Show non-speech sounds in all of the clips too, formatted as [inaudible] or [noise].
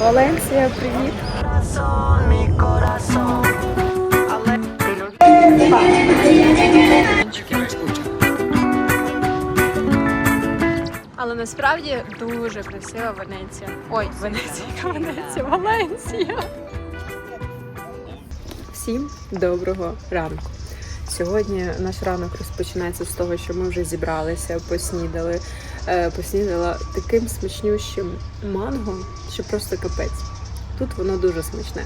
Валенсія, привіт. Але насправді дуже красива Венеція. Ой, Венеція, [laughs] Венеція, Валенсія. Всім доброго ранку. Сьогодні наш ранок розпочинається з того, що ми вже зібралися, поснідали. Е, Поснідала таким смачнющим манго, що просто капець. Тут воно дуже смачне.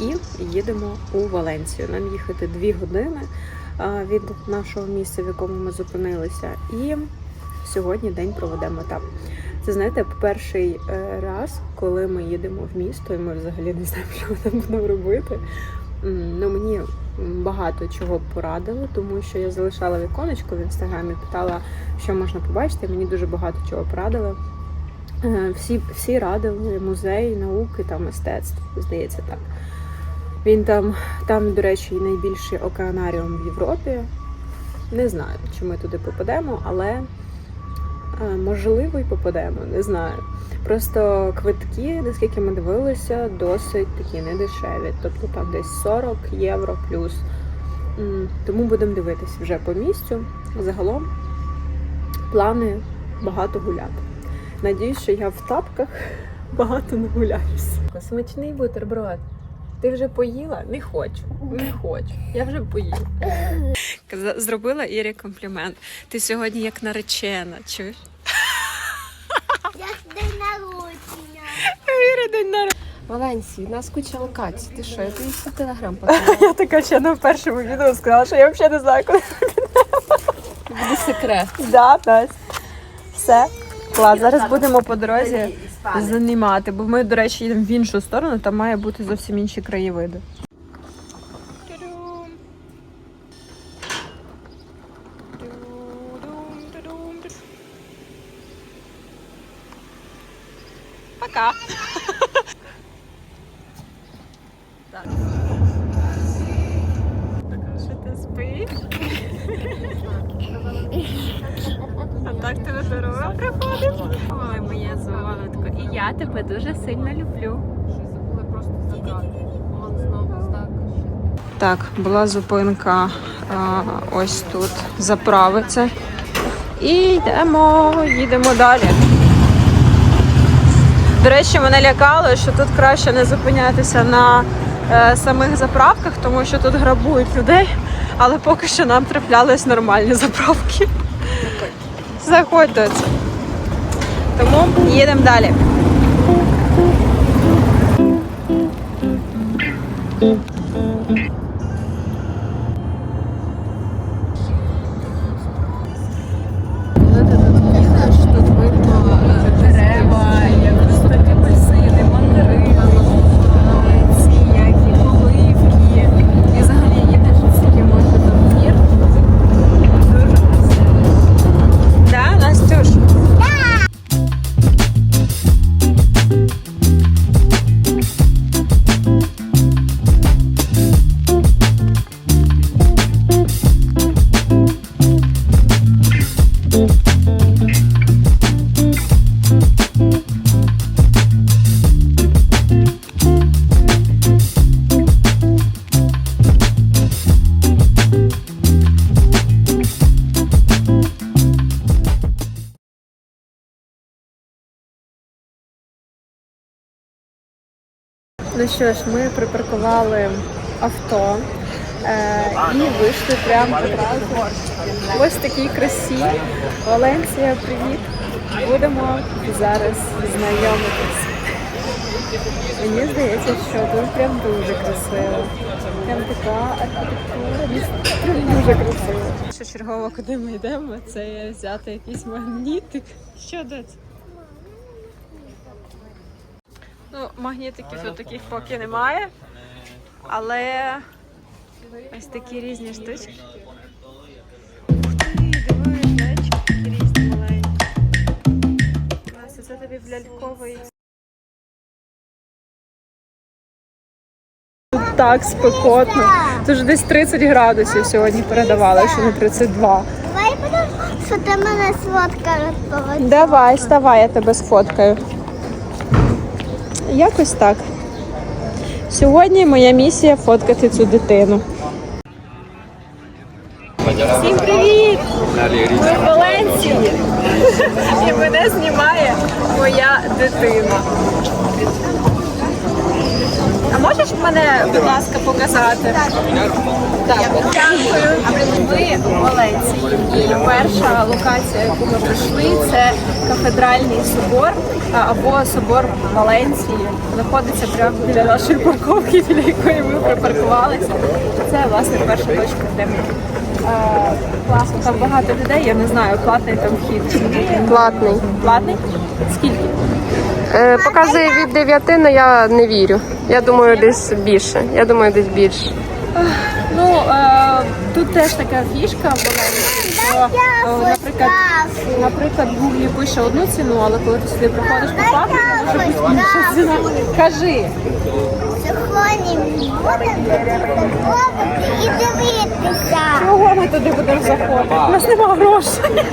І їдемо у Валенцію. Нам їхати дві години від нашого місця, в якому ми зупинилися. І сьогодні день проведемо там. Це знаєте, перший е, раз, коли ми їдемо в місто, і ми взагалі не знаємо, [laughs] що ми там будемо робити. Ну мені багато чого порадили, тому що я залишала віконечко в інстаграмі, питала, що можна побачити. Мені дуже багато чого порадили. Е, Всі, всі радили музей науки та мистецтв, здається так. Він там, там, до речі, найбільший океанаріум в Європі. Не знаю, чи ми туди попадемо, але можливо й попадемо, не знаю. Просто квитки, наскільки ми дивилися, досить такі недешеві. Тобто там десь 40 євро плюс. Тому будемо дивитись вже по місцю. Загалом плани багато гуляти. Надіюсь, що я в тапках [laughs] багато не гуляюся. Смачний бутерброд. Ти вже поїла? Не хочу. Не хочу. Я вже поїла. Зробила Ірі комплімент. Ти сьогодні як наречена, чуєш? Я ж день народження. Іри день народження. Валенсій, у нас куча локацій. Ти що, я тобі всі телеграм [laughs] покажу. Я така ще на першому відео сказала, що я взагалі не знаю, коли. Буде секрет. Да, Настя. Все. Клас, зараз будемо по дорозі знімати, бо ми, до речі, їдемо в іншу сторону, там має бути зовсім інші краєвиди. Здорово приходить. Ой, моє золотко. І я тебе дуже сильно люблю. Так, була зупинка а, ось тут заправиться. І йдемо, їдемо далі. До речі, мене лякало, що тут краще не зупинятися на е, самих заправках, тому що тут грабують людей, але поки що нам траплялись нормальні заправки. Заходь до. Тому їдемо далі. Ну що ж, ми припаркували авто е, і вийшли прямо одразу. Ось такій красі. Валенсія, привіт. Будемо зараз знайомитись. Мені здається, що тут прям дуже красиво. Прям така архітектура, прям дуже красиво. Що чергово, куди ми йдемо, це взяти якийсь магнітик. Що це? Ну, магнітиків тут таких поки немає. Але ось такі різні штучки. Це тобі в ляльковий. Тут так спекотно. Тут ж десь 30 градусів сьогодні передавали, якщо не 32. Давай будемо, що ти мене сфоткаєш поводила. Давай, ставай, я тебе сфоткаю. Якось так. Сьогодні моя місія фоткати цю дитину. Всім привіт! Ми в Валенції. І мене знімає моя дитина. Можеш мене, будь ласка, показати? Так, дякую. Ми в Валенції. І перша локація, яку ми прийшли, це кафедральний собор або собор Валенції. Знаходиться прямо біля нашої парковки, біля якої ми припаркувалися. Це власне перша точка, де ми. Класно, там багато людей, я не знаю, платний там вхід. Платний. Платний? Е, показує від 9, але я не вірю. Я думаю, десь більше. Я думаю, десь більше. Ну, е, тут теж така фішка була, що, е, наприклад, наприклад, в Гуглі пише одну ціну, але коли ти сюди приходиш по факту, може бути інша ціна. Кажи. Сьогодні будемо і дивитися. Чого ми туди будемо заходити? У нас немає грошей.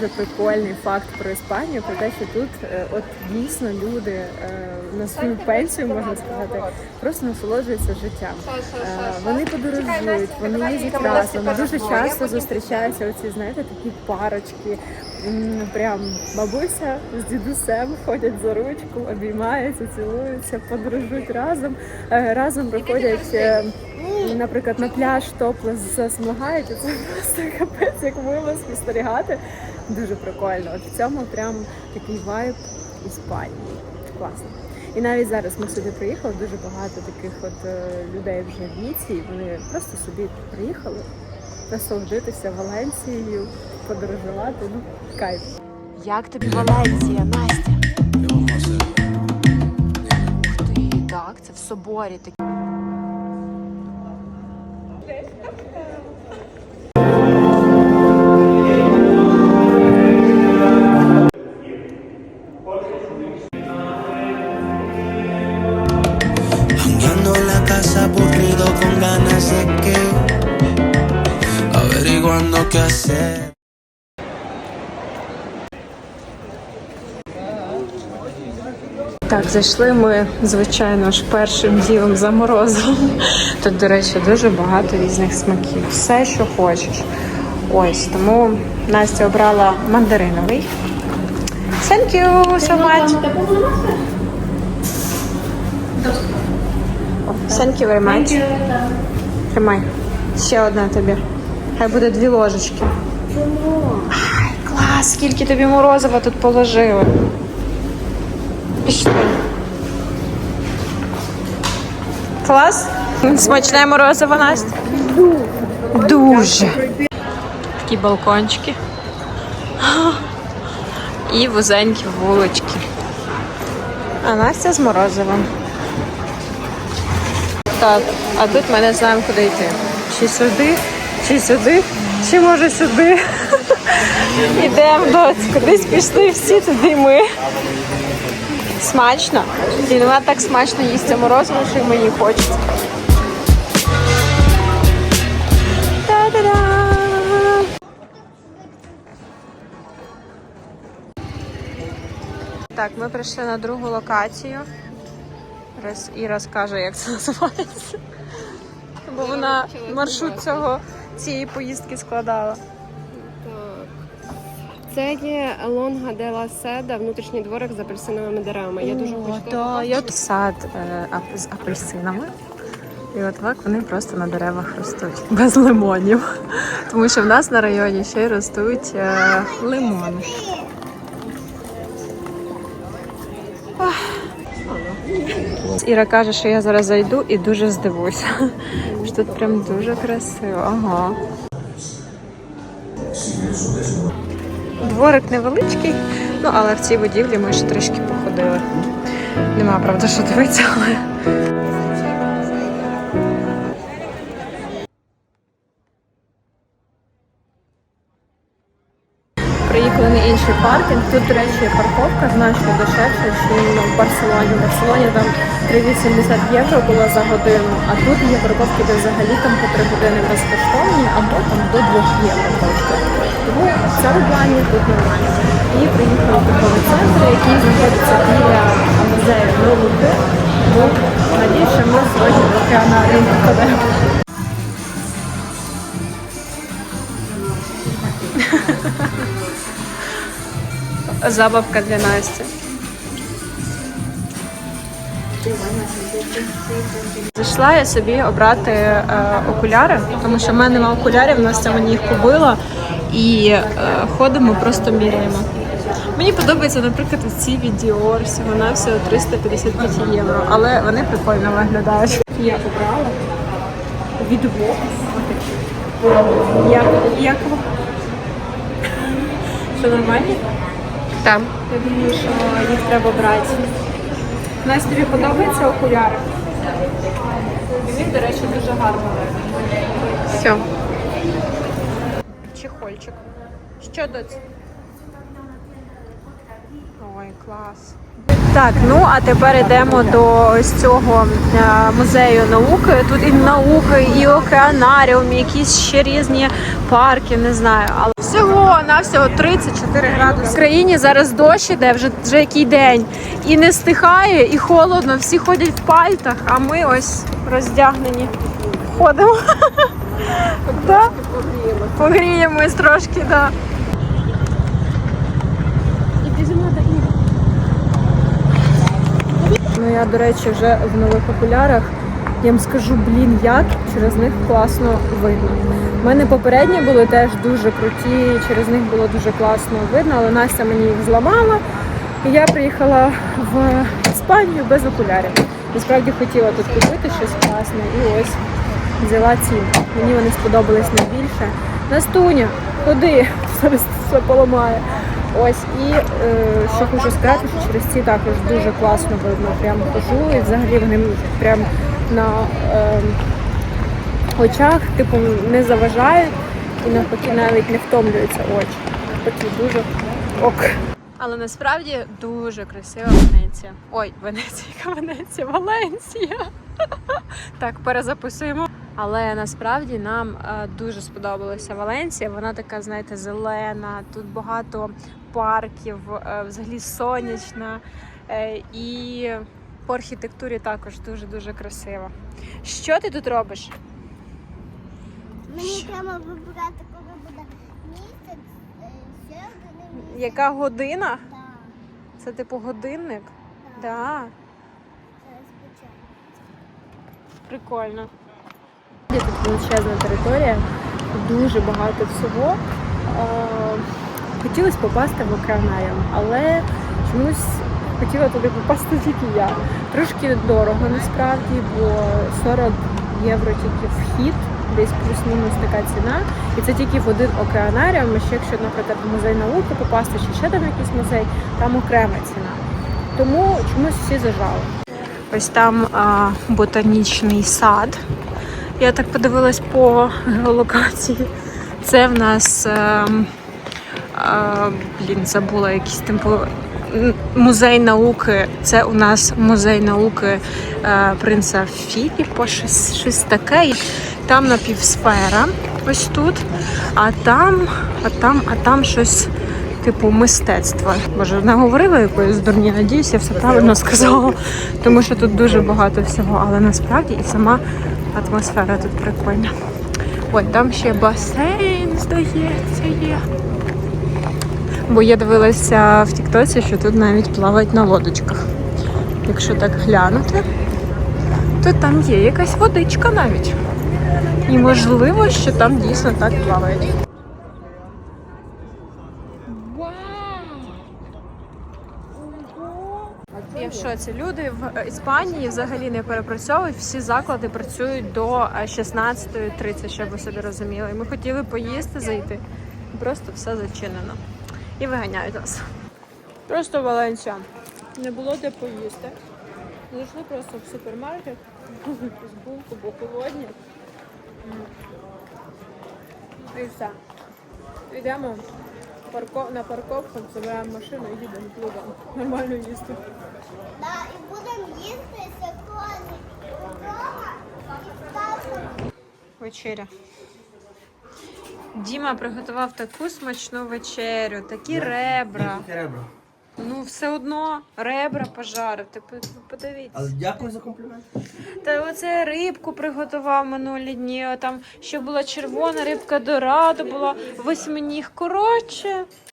Дуже прикольний факт про Іспанію, про те, що тут е, от дійсно люди е, на свою пенсію, можна сказати, просто насолоджуються життям. Е, Вони подорожують, вони їздять разом. Дуже часто зустрічаються оці, знаєте, такі парочки. Прям бабуся з дідусем ходять за ручку, обіймаються, цілуються, подорожують разом, разом приходять. е, наприклад, на пляж топлес засмагають, і це просто капець, як мило спостерігати. Дуже прикольно. От в цьому прям такий вайб Іспанії. Класно. І навіть зараз ми сюди приїхали, дуже багато таких от е, людей вже в віці, і вони просто собі приїхали насолодитися Валенцією, подорожувати. Ну, кайф. Як тобі Валенція, Настя? Ух ти, так, це в соборі такі. Так, зайшли ми, звичайно ж, першим ділом за морозом. Тут, до речі, дуже багато різних смаків. Все, що хочеш. Ось, тому Настя обрала мандариновий. Thank you so much. Thank you very much. Тримай. Ще одна тобі. Хай буде дві ложечки. Ай, клас, скільки тобі морозива тут положили. Пішли. Клас? Смачне морозиво, Настя? Дуже. Такі балкончики. І вузенькі вулички. А Настя з морозивом. Так, а тут ми не знаємо, куди йти. Чи сюди, чи сюди, чи може сюди. [laughs] Ідемо доць, кудись пішли всі, туди ми. Смачно. І вона так смачно їсться морозиво, що мені хочеться. Та-да-да! Так, ми прийшли на другу локацію. Раз Іра скаже, як це називається. Бо вона маршрут цього цієї поїздки складала. Це є Лонга де ла Седа, внутрішній дворик з апельсиновими деревами. Я дуже хочу. То є от сад е, ап- з апельсинами. І от так вони просто на деревах ростуть [laughs] без лимонів. Тому що в нас на районі ще й ростуть е, лимони. Ах. Іра каже, що я зараз зайду і дуже здивуюся. [laughs] Що тут прям дуже красиво. Ага. Дворик невеличкий, ну але в цій будівлі ми ще трішки походили. Нема, правда, що дивитися, але. Паркінг. Тут, до речі, парковка значно дешевша, ніж в Барселоні. В Барселоні там 3,80 євро було за годину, а тут є парковки, де взагалі там по 3 години безкоштовні, або там до 2 євро коштує. Тому в цьому плані тут нормально. І приїхали торговий центр, який знаходиться біля музею. Бо надіюсь, що ми сьогодні в океанаріум попадемо. Забавка для Насті. Зайшла я собі обрати е, окуляри, тому що в мене немає окулярів, Настя мені їх купила і е, ходимо, просто міряємо. Мені подобається, наприклад, ці від Dior, всього на всього 355 євро, але вони прикольно виглядають. Я обрала від. Як, як? Що нормально? Там. Я думаю, що їх треба брати. Нас тобі подобаються окуляри? Він, до речі, дуже гарно. Все. Чехольчик. Що доць? Ой, клас. Так, ну а тепер йдемо до ось цього е, музею науки. Тут і науки, і океанаріум, і якісь ще різні парки, не знаю. Але всього на всього 34 градуси. В країні зараз дощ іде вже, вже який день. І не стихає, і холодно. Всі ходять в пальтах, а ми ось роздягнені. Ходимо. [laughs] Погріємось трошки, так. Ну я, до речі, вже в нових окулярах. Я вам скажу, блін, як через них класно видно. У мене попередні були теж дуже круті, через них було дуже класно видно, але Настя мені їх зламала. І я приїхала в Іспанію без окулярів. Насправді хотіла тут купити щось класне і ось взяла ці. Мені вони сподобались найбільше. Настуня, ходи, [laughs] зараз все поламає. Ось і е, що хочу сказати, що через ці також дуже класно видно. Прям хожу і взагалі вони прям на е, очах, типу, не заважають і навпаки навіть не втомлюються очі. Такі дуже ок. Але насправді дуже красива Венеція. Ой, Венеція, Венеція, Валенсія. [laughs] Так, перезаписуємо. Але насправді нам е, дуже сподобалася Валенсія. Вона така, знаєте, зелена. Тут багато парків, е, взагалі сонячна. Е, і по архітектурі також дуже дуже красиво. Що ти тут робиш? Мені треба вибирати, коли буде місяць, е, ще один місяць. Яка година? Так, Це типу годинник? Да. це спочатку. Прикольно. Тут величезна територія, дуже багато всього. Хотілося попасти в океанаріум, але чомусь хотіла туди попасти тільки я. Трошки дорого насправді, бо 40 євро тільки вхід, десь плюс-мінус така ціна. І це тільки в один океанаріум. А ще якщо, наприклад, в музей науки попасти, чи ще там якийсь музей, там окрема ціна. Тому чомусь всі зажали. Ось там а, ботанічний сад. Я так подивилась по геолокації. Це в нас ем, блін, забула якийсь типу музей науки. Це у нас музей науки е, принца Філіпа, щось, щось таке. Там напівсфера, ось тут. А там, а там, а там щось. Типу мистецтва. Боже, не говорила якоїсь дурні, надіюсь, я все правильно сказала. Тому що тут дуже багато всього, але насправді і сама атмосфера тут прикольна. Ой, там ще басейн, здається, є. Бо я дивилася в Тіктоці, що тут навіть плавають на лодочках. Якщо так глянути, то там є якась водичка навіть. І можливо, що там дійсно так плавають. Я в шоці. Люди в Іспанії взагалі не перепрацьовують. Всі заклади працюють до е, 16.30, щоб ви собі розуміли. Ми хотіли поїсти, зайти. Просто все зачинено. І виганяють нас. Просто Валенсія. Не було де поїсти. Зайшли просто в супермаркет, [laughs] якусь булку, бо холодні. І все. Йдемо на парковку, забираємо машину і їдемо клубом. Нормально їсти. Да, і будемо їсти сьогодні вдома і ставимо. Вечеря. Діма приготував таку смачну вечерю, такі ребра. ребра. Ну, все одно ребра пожарив. Ти подивіться. Але дякую за комплімент. Та оце рибку приготував минулі дні. Там ще була червона рибка дорадо, була восьминіг. Коротше,